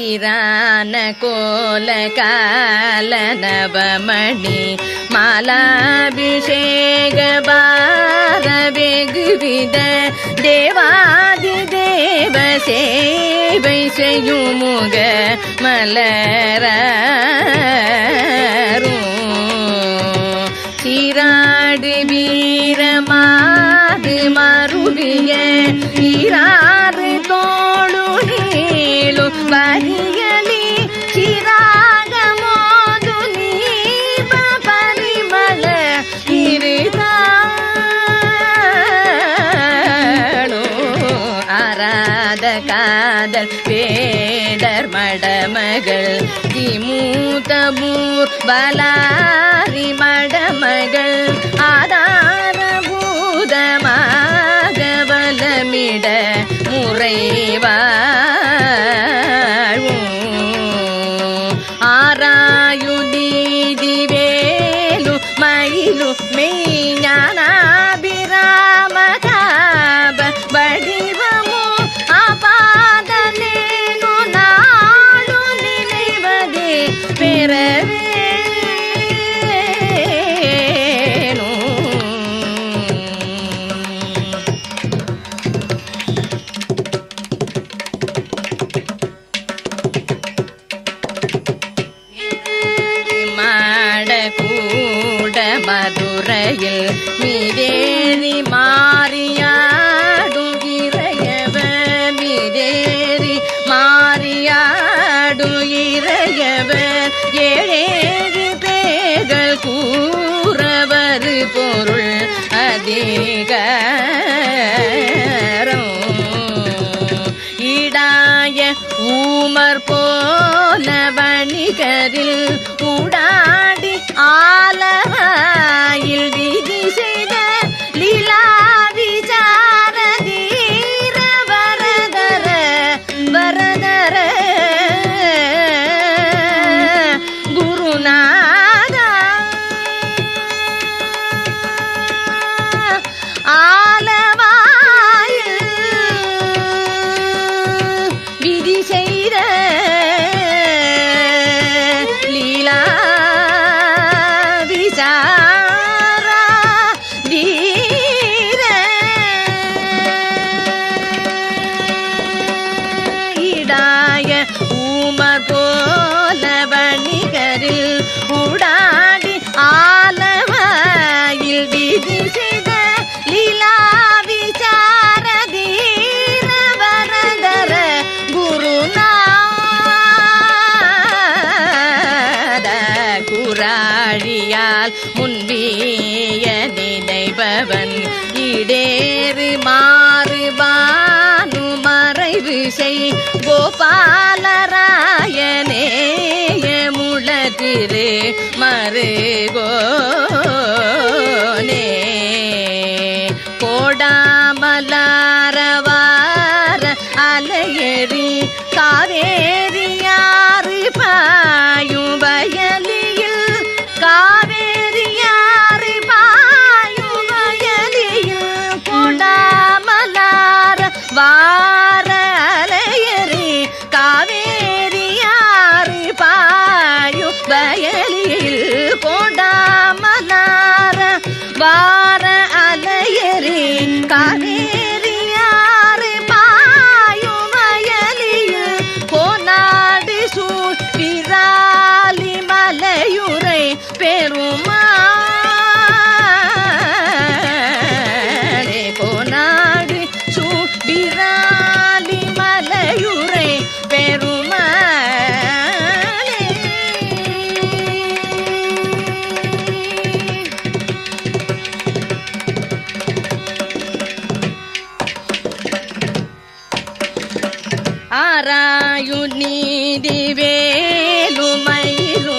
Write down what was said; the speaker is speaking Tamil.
கிரான கோல கால நவமணி மாலாபிஷேக பாரவெகுவித தேவாதி தேவ சேவை செய்யுமுக மலரும் சீராடு வீரமாது மருவிய ஈராறு வேடர் மடமகள் திமூதமூர் பலாரி மடமகள். மிதேறி மாறியாடும் இறையவ மிதேறி மாறியாடும் இறையவ ஏழேழு பேர்கள் கூறவர் பொருள் அதிகாரம். இடாய ஊமர் போல வணிகரில் குராழியால் முன்பிய நினைபவன். இடேறு மாறு மறைவு செய். கோபாலராயனேய முளதிரு மருகோனே ಬಲ నారాయుని దివేలు మైలు